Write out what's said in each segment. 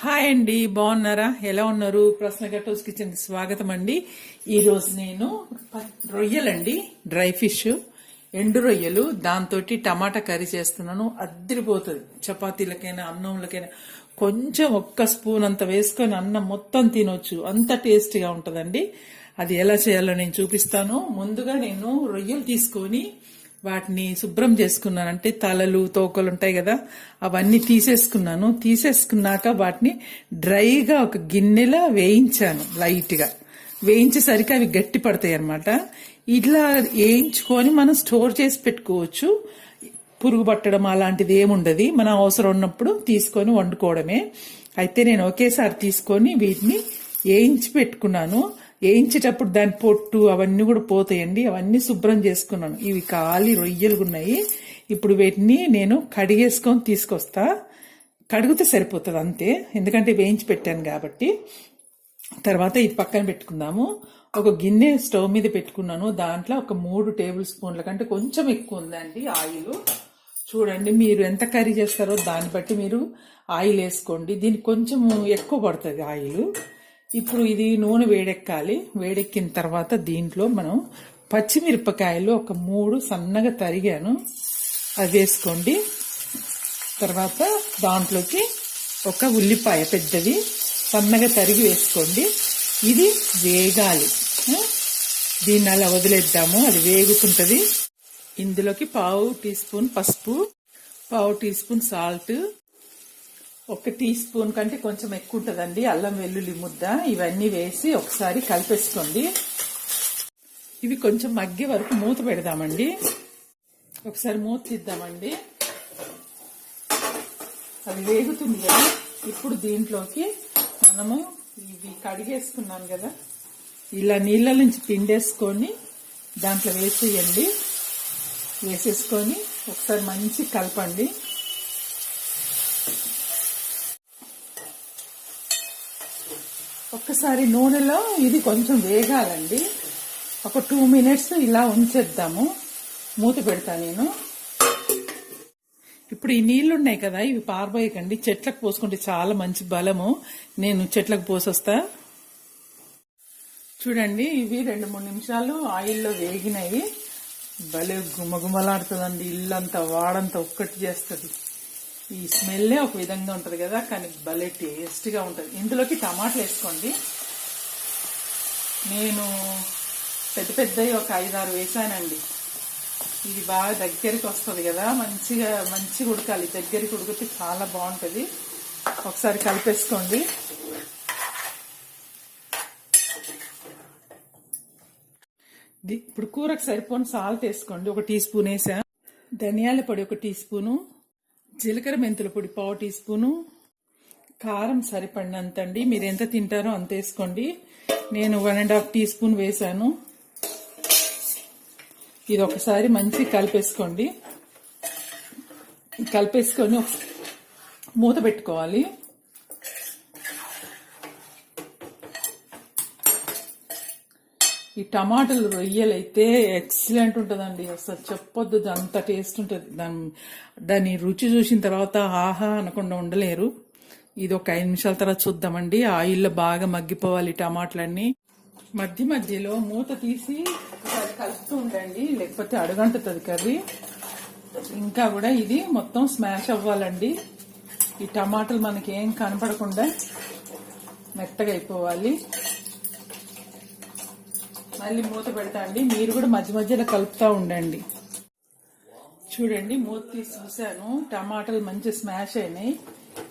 Hi అండి బాగున్నారా? ఎలా ఉన్నారు? ప్రశ్న గట్టోస్ కిచెన్ స్వాగతం అండి ఈరోజు నేను రొయ్యలండి డ్రై ఫిష్ ఎండు రొయ్యలు దాంతో టమాటా కర్రీ చేస్తున్నాను. అద్దరిపోతుంది. చపాతీలకైనా అన్నంలకైనా. కొంచెం ఒక్క స్పూన్ అంత వేసుకొని అన్నం మొత్తం తినొచ్చు. అంత టేస్టీగా ఉంటుందండి. అది ఎలా చేయాలో నేను చూపిస్తాను. ముందుగా నేను రొయ్యలు తీసుకొని వాటిని శుభ్రం చేసుకున్నాను. అంటే తలలు తోకలు ఉంటాయి కదా అవన్నీ తీసేసుకున్నాను. తీసేసుకున్నాక వాటిని డ్రైగా ఒక గిన్నెలో వేయించాను లైట్గా. వేయించేసరికి అవి గట్టి పడతాయి అనమాట ఇట్లా వేయించుకొని మనం స్టోర్ చేసి పెట్టుకోవచ్చు. పురుగు పట్టడం అలాంటిది ఏముండదు మన అవసరం ఉన్నప్పుడు తీసుకొని వండుకోవడమే. అయితే నేను ఒకేసారి తీసుకొని వీటిని వేయించి పెట్టుకున్నాను. వేయించేటప్పుడు దాని పొట్టు అవన్నీ కూడా పోతాయండి. అవన్నీ శుభ్రం చేసుకున్నాను. ఇవి కాలి రొయ్యలు ఉన్నాయి. ఇప్పుడు వీటిని నేను కడిగేసుకొని తీసుకొస్తా. కడిగితే సరిపోతుంది అంతే. ఎందుకంటే వేయించి పెట్టాను కాబట్టి. తర్వాత ఇది పక్కన పెట్టుకుందాము. ఒక గిన్నె స్టవ్ మీద పెట్టుకున్నాను. దాంట్లో ఒక మూడు టేబుల్ స్పూన్ల కంటే కొంచెం ఎక్కువ ఉందండి ఆయిల్. చూడండి మీరు ఎంత కర్రీ చేస్తారో దాన్ని బట్టి మీరు ఆయిల్ వేసుకోండి. దీనికి కొంచెం ఎక్కువ పడుతుంది ఆయిల్. ఇప్పుడు ఇది నూనె వేడెక్కాలి. వేడెక్కిన తర్వాత దీంట్లో మనం పచ్చిమిరపకాయలు ఒక మూడు సన్నగా తరిగాను. అది వేసుకోండి. తర్వాత దాంట్లోకి ఒక ఉల్లిపాయ పెద్దది సన్నగా తరిగి వేసుకోండి. ఇది వేగాలి. దీన్ని అలా వదిలేద్దాము. అది వేగుతుంటుంది. ఇందులోకి పావు టీ స్పూన్ పసుపు పావు టీ స్పూన్ సాల్ట్ ఒక టీ స్పూన్ కంటే కొంచెం ఎక్కువ ఉంటుందండి అల్లం వెల్లుల్లి ముద్ద ఇవన్నీ వేసి ఒకసారి కలిపేసుకోండి. ఇవి కొంచెం మగ్గే వరకు మూత పెడదామండి. ఒకసారి మూత తీద్దామండి. అది వేగుతుంది కదా. ఇప్పుడు దీంట్లోకి మనము ఇవి కడిగేసుకున్నాం కదా. ఇలా నీళ్ళ నుంచి పిండేసుకొని దాంట్లో వేసేయండి. వేసేసుకొని ఒకసారి మంచి కలపండి. ఒక్కసారి నూనెలో ఇది కొంచెం వేగాలండి. ఒక టూ మినిట్స్ ఇలా ఉంచేద్దాము. మూత పెడతా నేను. ఇప్పుడు ఈ నీళ్ళు ఉన్నాయి కదా ఇవి పారబోయకండి. చెట్లకు పోసుకుంటే చాలా మంచి బలము. నేను చెట్లకు పోసొస్తా. చూడండి ఇవి రెండు మూడు నిమిషాలు ఆయిల్లో వేగినాయి. భలే గుమగుమలాడుతుందండి. ఇల్లంతా వాడంతా ఒక్కటి చేస్తుంది. ఈ స్మెల్లే ఒక విధంగా ఉంటుంది కదా కానీ భలే టేస్ట్గా ఉంటుంది. ఇందులోకి టమాటాలు వేసుకోండి. నేను పెద్ద పెద్దవి ఒక ఐదారు వేసానండి. ఇది బాగా దగ్గరికి వస్తుంది కదా మంచిగా మంచిగా ఉడకాలి. దగ్గరికి ఉడికితే చాలా బాగుంటుంది. ఒకసారి కలిపేసుకోండి. ఇప్పుడు కూరకు సరిపోని సాల్ట్ వేసుకోండి. ఒక టీ స్పూన్ వేసా. ధనియాల పొడి ఒక టీ స్పూను. జీలకర్ర మెంతుల పొడి పావు టీ స్పూను. కారం సరిపడినంత అండి మీరు ఎంత తింటారో అంత వేసుకోండి. నేను one and half teaspoon వేసాను ఇది ఒకసారి మంచి కలిపేసుకోండి. కలిపేసుకొని మూత పెట్టుకోవాలి. ఈ టమాటాలు రొయ్యలైతే ఎక్సలెంట్ ఉంటుందండి. అసలు చెప్పొద్దు అంత టేస్ట్ ఉంటుంది. దాని దాని రుచి చూసిన తర్వాత ఆహా అనకుండా ఉండలేరు. ఇది ఒక ఐదు నిమిషాల తర్వాత చూద్దామండి. ఆయిల్లో బాగా మగ్గిపోవాలి టమాటాలన్నీ. మధ్య మధ్యలో మూత తీసి ఒకసారి కలుపుతూ ఉండండి. లేకపోతే అడుగంటుతుంది కర్రీ. ఇంకా కూడా ఇది మొత్తం స్మాష్ అవ్వాలండి. ఈ టమాటాలు మనకి ఏం కనపడకుండా మెత్తగా అయిపోవాలి. మళ్ళీ మూత పెడతా అండి. మీరు కూడా మధ్య మధ్యలో కలుపుతూ ఉండండి. చూడండి మూత తీసి చూశాను. టమాటాలు మంచి స్మాష్ అయినాయి.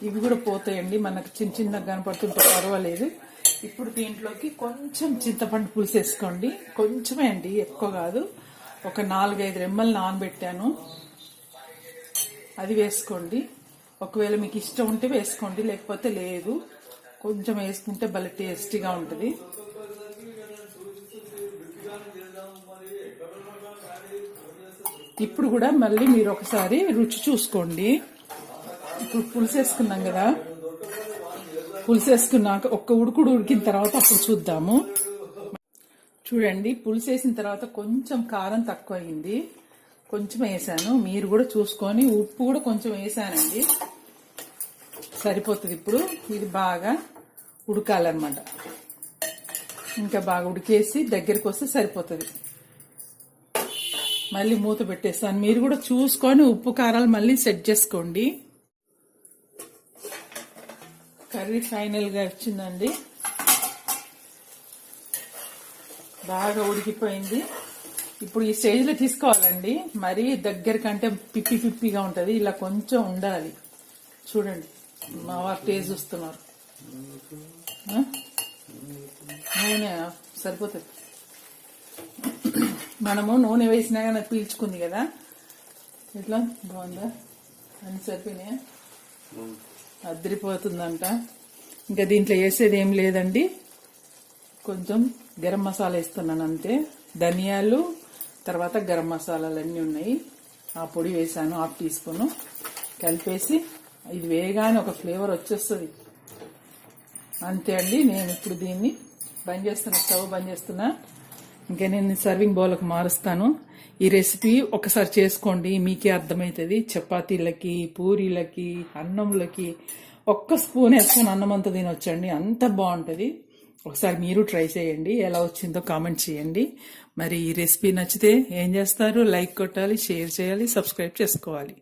ఇవి కూడా పోతాయండి. మనకు చిన్న చిన్నగా కనపడుతుంటే పర్వాలేదు. ఇప్పుడు దీంట్లోకి కొంచెం చింతపండు పులుసు వేసుకోండి. కొంచెమే అండి ఎక్కువ కాదు. ఒక నాలుగైదు రెమ్మలు నానబెట్టాను. అది వేసుకోండి. ఒకవేళ మీకు ఇష్టం ఉంటే వేసుకోండి లేకపోతే లేదు. కొంచెం వేసుకుంటే భలే టేస్టీగా ఉంటుంది. ఇప్పుడు కూడా మళ్ళీ మీరు ఒకసారి రుచి చూసుకోండి. ఇప్పుడు పులుసు వేసుకున్నాం కదా. పులుసు వేసుకున్నాక ఒక్క ఉడుకుడు ఉడికిన తర్వాత అప్పుడు చూద్దాము. చూడండి పులుసు వేసిన తర్వాత కొంచెం కారం తక్కువ అయింది కొంచెం వేసాను. మీరు కూడా చూసుకొని ఉప్పు కూడా కొంచెం వేసానండి. సరిపోతుంది ఇప్పుడు. ఇది బాగా ఉడకాలన్నమాట. ఇంకా బాగా ఉడికేసి దగ్గరికి వస్తే సరిపోతుంది. మళ్ళీ మూత పెట్టేస్తాను. మీరు కూడా చూసుకొని ఉప్పు కారాలు మళ్ళీ సెట్ చేసుకోండి. కర్రీ ఫైనల్గా వచ్చిందండి. బాగా ఉడికిపోయింది. ఇప్పుడు ఈ స్టేజ్లో తీసుకోవాలండి. మరీ దగ్గర కంటే పిప్పి పిప్పిగా ఉంటుంది. ఇలా కొంచెం ఉండాలి. చూడండి. మా వారు టేస్ట్ చూస్తున్నారు. నూనె సరిపోతుంది. మనము నూనె వేసినా కానీ పీల్చుకుంది కదా? ఇట్లా బాగుందా? అన్ని సరిపోయినాయా? అద్దరిపోతుందంట ఇంకా దీంట్లో వేసేది ఏం లేదండి. కొంచెం గరం మసాలా వేస్తున్నాను అంతే. ధనియాలు తర్వాత గరం మసాలాలు అన్నీ ఉన్నాయి. ఆ పొడి వేసాను హాఫ్ టీ స్పూన్. కలిపేసి ఇది వేగానే ఒక ఫ్లేవర్ వచ్చేస్తుంది. అంతే అండి నేను ఇప్పుడు దీన్ని బంద్ చేస్తున్నా స్టవ్ బంద్ చేస్తున్నా. ఇంకా నేను సర్వింగ్ బౌల్కి మారుస్తాను. ఈ రెసిపీ ఒకసారి చేసుకోండి మీకే అర్థమవుతుంది చపాతీలకి పూరీలకి అన్నంలకి ఒక్క స్పూన్ వేసుకొని అన్నం అంతా తినొచ్చండి. అంత బాగుంటుంది. ఒకసారి మీరు ట్రై చేయండి. ఎలా వచ్చిందో కామెంట్ చేయండి. మరి ఈ రెసిపీ నచ్చితే ఏం చేస్తారు? లైక్ కొట్టాలి షేర్ చేయాలి సబ్స్క్రైబ్ చేసుకోవాలి.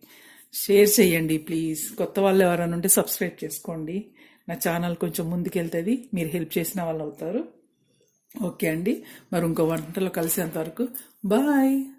షేర్ చేయండి ప్లీజ్. కొత్త వాళ్ళు ఎవరైనా ఉంటే సబ్స్క్రైబ్ చేసుకోండి. నా ఛానల్ కొంచెం ముందుకెళ్తుంది. మీరు హెల్ప్ చేసిన వాళ్ళు అవుతారు. ఓకే అండి. మరి ఇంకో వంటలో కలిసేంత వరకు. బాయ్.